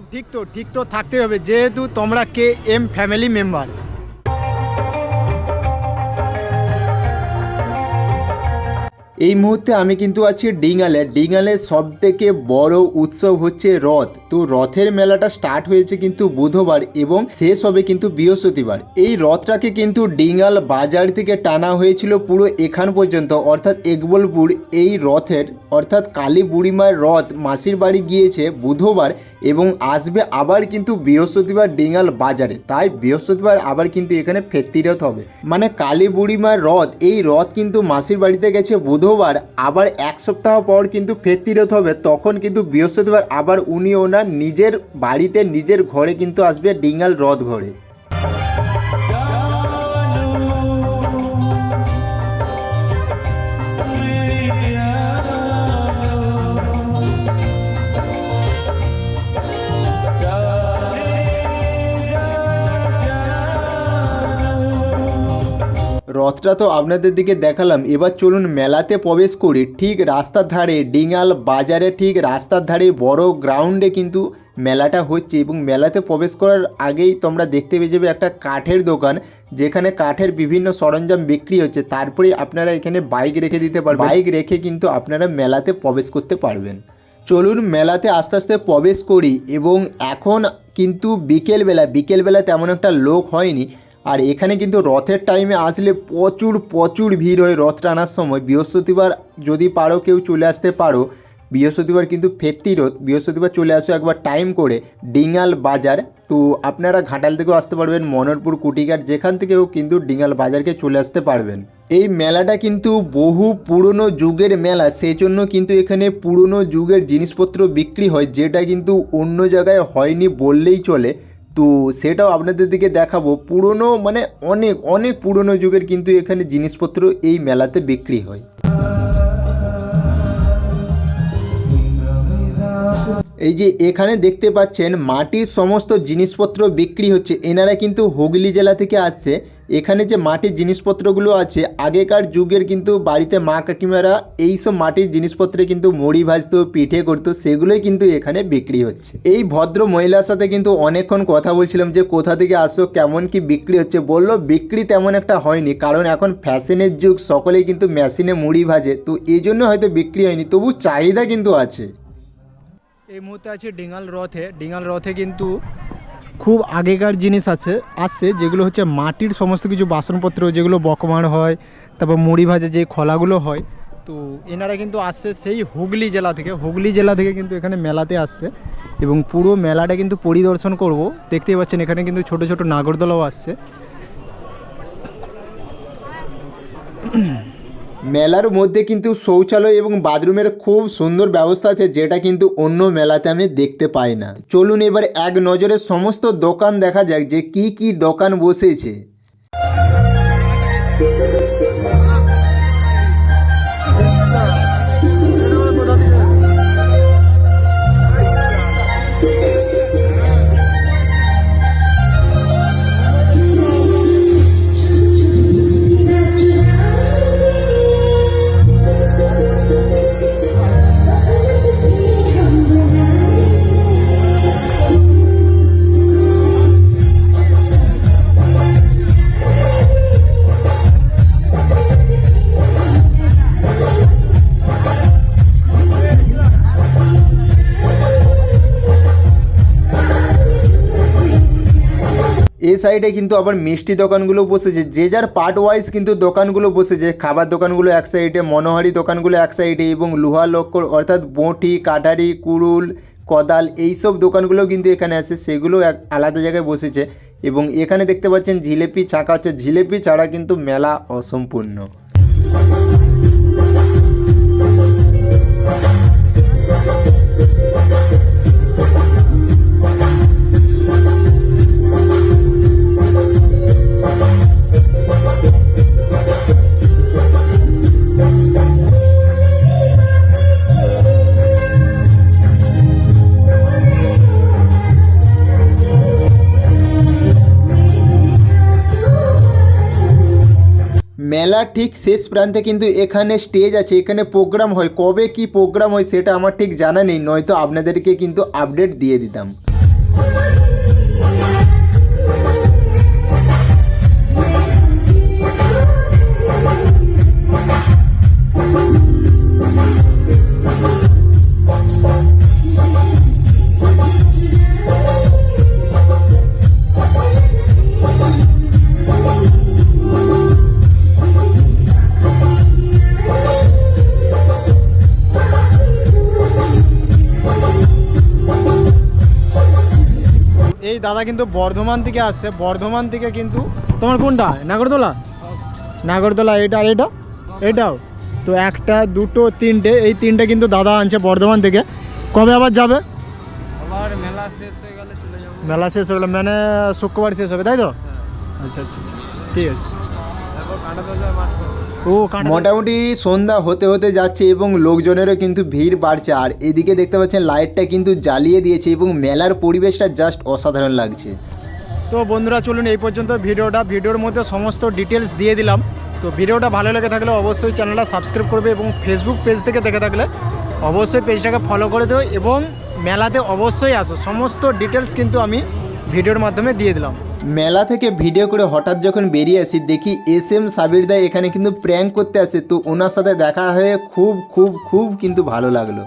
সব ঠিক তো ঠিক তো থাকতে হবে। যেহেতু তোমরা কে এম ফ্যামিলি মেম্বার এই মুহূর্তে আমি কিন্তু আছি ডিঙালে। ডিঙালে সব থেকে বড় উৎসব হচ্ছে রথ। তো রথের মেলাটা স্টার্ট হয়েছে কিন্তু বুধবার এবং শেষ হবে কিন্তু বৃহস্পতিবার। এই রথটাকে কিন্তু ডিঙাল বাজার থেকে টানা হয়েছিল পুরো এখান পর্যন্ত। অর্থাৎ একবলপুর এই রথের, অর্থাৎ কালী বুড়িমার রথ মাসির বাড়ি গিয়েছে বুধবার এবং আসবে আবার কিন্তু বৃহস্পতিবার ডিঙাল বাজারে। তাই বৃহস্পতিবার আবার কিন্তু এখানে ফেরতি রথ হবে। মানে কালী বুড়িমার রথ, এই রথ কিন্তু মাসির বাড়িতে গেছে বুধবার আবার এক সপ্তাহ পর কিন্তু ফেরতি রথ হবে। তখন কিন্তু বৃহস্পতিবার আবার উনি ওনার নিজের বাড়িতে নিজের ঘরে কিন্তু আসবে ডিঙ্গাল হ্রদ ঘরে। রথটা তো আপনাদের দিকে দেখালাম। এবার চলুন মেলাতে প্রবেশ করি। ঠিক রাস্তার ধারে ডিঙাল বাজারে ঠিক রাস্তার ধারে বড় গ্রাউন্ডে কিন্তু মেলাটা হচ্ছে এবং মেলাতে প্রবেশ করার আগেই তোমরা দেখতে পেয়ে যাবে একটা কাঠের দোকান যেখানে কাঠের বিভিন্ন সরঞ্জাম বিক্রি হচ্ছে। তারপরে আপনারা এখানে বাইক রেখে দিতে পারবেন। বাইক রেখে কিন্তু আপনারা মেলাতে প্রবেশ করতে পারবেন। চলুন মেলাতে আস্তে আস্তে প্রবেশ করি এবং এখন কিন্তু বিকেলবেলা বিকেলবেলা তেমন একটা লোক হয়নি। আর এখানে কিন্তু রথের টাইমে আসলে প্রচুর প্রচুর ভিড় হয় রথ টানার সময়। বৃহস্পতিবার যদি পারো কেউ চলে আসতে পারো, বৃহস্পতিবার কিন্তু ফেরতি রথ। বৃহস্পতিবার চলে আসো একবার টাইম করে ডিঙাল বাজার। তো আপনারা ঘাটাল থেকেও আসতে পারবেন, মনোরপুর, কুটিঘাট, যেখান থেকেও কিন্তু ডিঙাল বাজারকে চলে আসতে পারবেন। এই মেলাটা কিন্তু বহু পুরনো যুগের মেলা সেই জন্য কিন্তু এখানে পুরনো যুগের জিনিসপত্র বিক্রি হয়, যেটা কিন্তু অন্য জায়গায় হয়নি বললেই চলে। তো সেটাও আপনাদের দিকে দেখাবো। পুরনো মানে অনেক অনেক পুরনো যুগের কিন্তু এখানে জিনিসপত্র এই মেলাতে বিক্রি হয়। এই যে এখানে দেখতে পাচ্ছেন, মাটির সমস্ত জিনিসপত্র বিক্রি হচ্ছে। এনারা কিন্তু হুগলি জেলা থেকে আসছে। এখানে যে মাটির জিনিসপত্রগুলো আছে, আগেকার যুগের কিন্তু বাড়িতে মা কাকিমারা এই সব মাটির জিনিসপত্রে কিন্তু মুড়ি ভাজতো, পিঠে করতো, সেগুলোই কিন্তু এখানে বিক্রি হচ্ছে। এই ভদ্র মহিলার সাথে কিন্তু অনেকক্ষণ কথা বলছিলাম যে, কোথা থেকে আসো, কেমন কি বিক্রি হচ্ছে? বলল, বিক্রি তেমন একটা হয়নি, কারণ এখন ফ্যাশনের যুগ, সকলেই কিন্তু মেশিনে মুড়ি ভাজে, তো এই জন্য হয়তো বিক্রি হয়নি, তবু চাহিদা কিন্তু আছে। এই মুহূর্তে আছে ডিঙাল রথে ডিঙাল রথে কিন্তু খুব আগেকার জিনিস আছে আসছে যেগুলো হচ্ছে মাটির সমস্ত কিছু বাসনপত্র, যেগুলো বকমার হয়, তারপর মুড়ি ভাজে যে খোলাগুলো হয়, তো এনারা কিন্তু আসছে সেই হুগলি জেলা থেকে, হুগলি জেলা থেকে কিন্তু এখানে মেলাতে আসছে এবং পুরো মেলাটা কিন্তু পরিদর্শন করব। দেখতেই পাচ্ছেন এখানে কিন্তু ছোট ছোট নাগরদোলাও আসছে। মেলার মধ্যে কিন্তু শৌচালয় এবং বাথরুমের খুব সুন্দর ব্যবস্থা আছে, যেটা কিন্তু অন্য মেলাতে আমি দেখতে পাই না। চলুন এবার এক নজরে সমস্ত দোকান দেখা যাক যে কি কি দোকান বসেছে। এ সাইডে কিন্তু আবার মিষ্টি দোকানগুলো বসেছে। যে যার পার্ট ওয়াইজ কিন্তু দোকানগুলো বসেছে, খাবার দোকানগুলো এক সাইডে মনোহারি দোকানগুলো এক সাইডে এবং লোহা লক্কর অর্থাৎ বঁটি, কাটারি কুড়ুল কদাল এইসব দোকানগুলো কিন্তু এখানে আছে, সেগুলো এক আলাদা জায়গায় বসেছে। এবং এখানে দেখতে পাচ্ছেন জিলেপি চাকা হচ্ছে। জিলেপি ছাড়া কিন্তু মেলা অসম্পূর্ণ। মেলার ঠিক শেষ প্রান্তে কিন্তু এখানে স্টেজ আছে, এখানে প্রোগ্রাম হয়। কবে কি প্রোগ্রাম হয় সেটা আমার ঠিক জানা নেই, নয়তো আপনাদেরকে কিন্তু আপডেট দিয়ে দিতাম। দাদা কিন্তু বর্ধমান থেকে আসছে। বর্ধমান থেকে কিন্তু তোমার কোনটা? নাগরদোলা? নাগরদোলা এটা আর এটা? এটাও। তো একটা দুটো তিনটে এই তিনটে কিন্তু দাদা আনছে বর্ধমান থেকে। কবে আবার যাবে? মেলা শেষ হয়ে গেলে মেলা শেষ হলো মানে শুক্রবার শেষ হবে তাই তো? আচ্ছা আচ্ছা আচ্ছা। ঠিক আছে। মোটামুটি সন্ধ্যা হতে হতে যাচ্ছে এবং লোকজনেরও কিন্তু ভিড় বাড়ছে। আর এদিকে দেখতে পাচ্ছেন লাইটটা কিন্তু জ্বালিয়ে দিয়েছে এবং মেলার পরিবেশটা জাস্ট অসাধারণ লাগছে। তো বন্ধুরা চলুন এই পর্যন্ত ভিডিওটা। ভিডিওর মধ্যে সমস্ত ডিটেলস দিয়ে দিলাম। তো ভিডিওটা ভালো লেগে থাকলে অবশ্যই চ্যানেলটা সাবস্ক্রাইব করবে এবং ফেসবুক পেজ থেকে দেখে থাকলে অবশ্যই পেজটাকে ফলো করে দেবে এবং মেলাতে অবশ্যই আসো। সমস্ত ডিটেলস কিন্তু আমি ভিডিওর মাধ্যমে দিয়ে দিলাম। মেলা থেকে ভিডিও করে হঠাৎ যখন বেরিয়ে আসি, দেখি এস এম সাবির দা এখানে কিন্তু প্র্যাঙ্ক করতে আসে। তো ওনার সাথে দেখা হয়ে খুব খুব খুব কিন্তু ভালো লাগল।